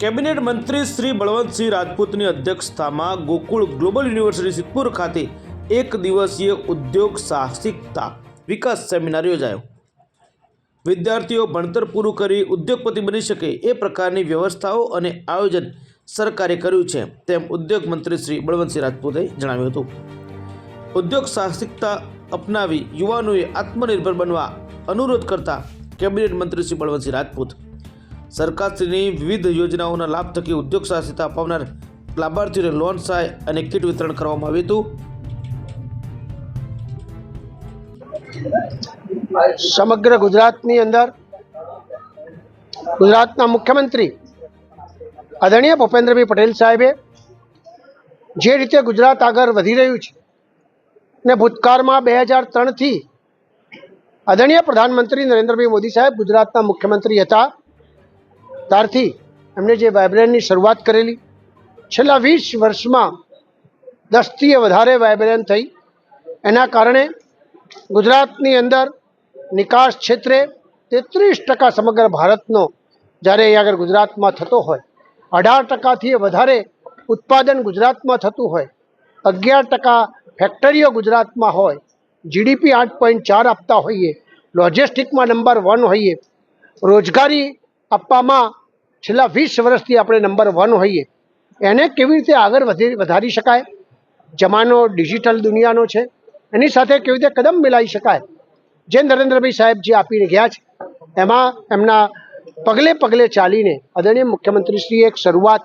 Cabinet મંત્રી શ્રી બળવંતસિંહ રાજપૂતની અધ્યક્ષતામાં Gokul global university Siddhpur ખાતે એક દિવસીય ઉદ્યોગ સાહસિકતા વિકાસ સેમિનાર યોજાયો. વિદ્યાર્થીઓ ભણતર પૂરું કરી ઉદ્યોગપતિ બની શકે એ પ્રકારની વ્યવસ્થાઓ અને આયોજન સરકારે કર્યું છે, તેમ ઉદ્યોગ મંત્રી શ્રી બળવંતસિંહ રાજપૂતે જણાવ્યું હતું. ઉદ્યોગ સાહસિકતા અપનાવી યુવાનોએ આત્મનિર્ભર બનવા અનુરોધ કરતા કેબિનેટ મંત્રી શ્રી બળવંતસિંહ રાજપૂત સરકારશ્રીની વિવિધ યોજનાઓના લાભ થકી ઉદ્યોગ સાહસિકતા અપાવનાર લાભાર્થીઓને લોન, સહાય અને કીટ વિતરણ કરવામાં આવ્યું હતું. સમગ્ર ગુજરાતની અંદર ગુજરાતના મુખ્યમંત્રી આદરણીય ભૂપેન્દ્રભાઈ પટેલ સાહેબે જે રીતે ગુજરાત આગળ વધી રહ્યું છે ને ભૂતકાળમાં બે હજાર ત્રણથી આદરણીય પ્રધાનમંત્રી નરેન્દ્રભાઈ મોદી સાહેબ ગુજરાતના મુખ્યમંત્રી હતા. ત્યારથી એમણે જે વાઇબ્રેનની શરૂઆત કરેલી, છેલ્લા વીસ વર્ષમાં દસથી વધારે વાઇબ્રેન્ટ થઈ. એના કારણે ગુજરાતની અંદર નિકાસ ક્ષેત્રે તેત્રીસ ટકા સમગ્ર ભારતનો જ્યારે અહીં આગળ ગુજરાતમાં થતો હોય, અઢાર ટકાથી વધારે ઉત્પાદન ગુજરાતમાં થતું હોય, અગિયાર ટકા ફેક્ટરીઓ ગુજરાતમાં હોય, જીડીપી આઠ પોઈન્ટ ચાર આપતા હોઈએ, લોજિસ્ટિકમાં નંબર વન હોઈએ, રોજગારી આપવામાં છેલ્લા વીસ વર્ષથી આપણે નંબર વન હોઈએ. એને કેવી રીતે આગળ વધી, વધારી શકાય? જમાનો ડિજિટલ દુનિયાનો છે. એની સાથે કેવી રીતે કદમ મિલાવી શકાય? જે નરેન્દ્રભાઈ સાહેબ જે આપીને ગયા છે, એમાં એમના પગલે પગલે ચાલીને આદરણીય મુખ્યમંત્રીશ્રીએ એક શરૂઆત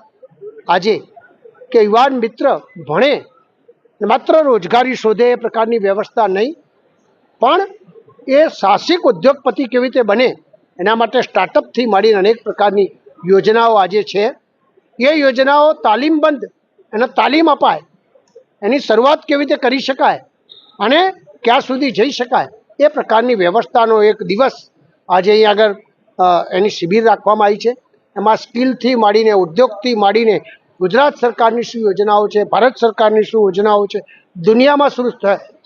આજે કે યુવાન મિત્ર ભણે, માત્ર રોજગારી શોધે એ પ્રકારની વ્યવસ્થા નહીં, પણ એ સાહસિક ઉદ્યોગપતિ કેવી રીતે બને એના માટે સ્ટાર્ટઅપથી માંડીને અનેક પ્રકારની યોજનાઓ આજે છે. એ યોજનાઓ તાલીમબંધ એને તાલીમ અપાય. એની શરૂઆત કેવી રીતે કરી શકાય અને ક્યાં સુધી જઈ શકાય એ પ્રકારની વ્યવસ્થાનો એક દિવસ આજે અહીં આગળ એની શિબિર રાખવામાં આવી છે. એમાં સ્કિલથી માંડીને, ઉદ્યોગથી માંડીને ગુજરાત સરકારની શું યોજનાઓ છે, ભારત સરકારની શું યોજનાઓ છે, દુનિયામાં શું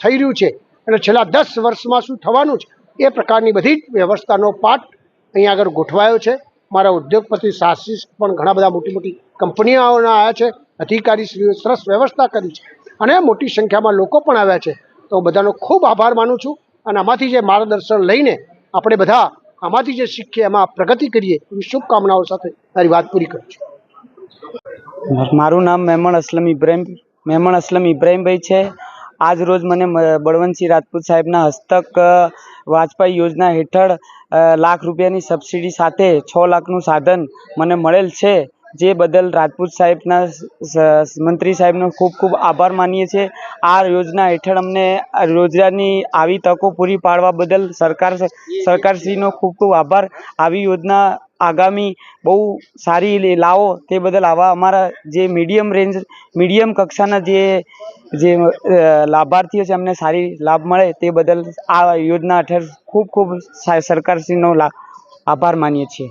થઈ રહ્યું છે અને છેલ્લા દસ વર્ષમાં શું થવાનું છે એ પ્રકારની બધી જ વ્યવસ્થાનો પાઠ અહીં આગળ ગોઠવાયો છે. મારા ઉદ્યોગપતિ સાહસિક પણ ઘણા બધા મોટી મોટી કંપનીઓના આવ્યા છે. અધિકારીશ્રીઓ સરસ વ્યવસ્થા કરી છે. અને મોટી સંખ્યામાં લોકો પણ આવ્યા છે. તો બધાનો ખૂબ આભાર માનું છું. અને આમાંથી જે માર્ગદર્શન લઈને આપણે બધા આમાંથી જે શીખીએ, એમાં પ્રગતિ કરીએ એવી શુભકામનાઓ સાથે મારી વાત પૂરી કરું છું. મારું નામ મહેમણ અસલમ ઇબ્રાહીમ મહેમણ અસલમ ઇબ્રાહીમભાઈ છે. આજ રોજ મને બળવંતસિંહ રાજપૂત સાહેબના હસ્તક વાજપાઈ યોજના હેઠળ લાખ રૂપિયાની સબસિડી સાથે છ લાખનું સાધન મને મળેલ છે, જે બદલ રાજપૂત સાહેબના મંત્રી સાહેબનો ખૂબ ખૂબ આભાર માનીએ છીએ. આ યોજના હેઠળ અમને રોજગારની આવી તકો પૂરી પાડવા બદલ સરકાર સરકારશ્રીનો ખૂબ ખૂબ આભાર. આવી યોજના આગામી બહુ સારી લાવો તે બદલ આવા અમારા જે મીડિયમ રેન્જ મીડિયમ કક્ષાના જે જે લાભાર્થીઓ છે એમને સારી લાભ મળે તે બદલ આ યોજના હેઠળ ખૂબ ખૂબ સરકારશ્રીનો આભાર માનીએ છીએ.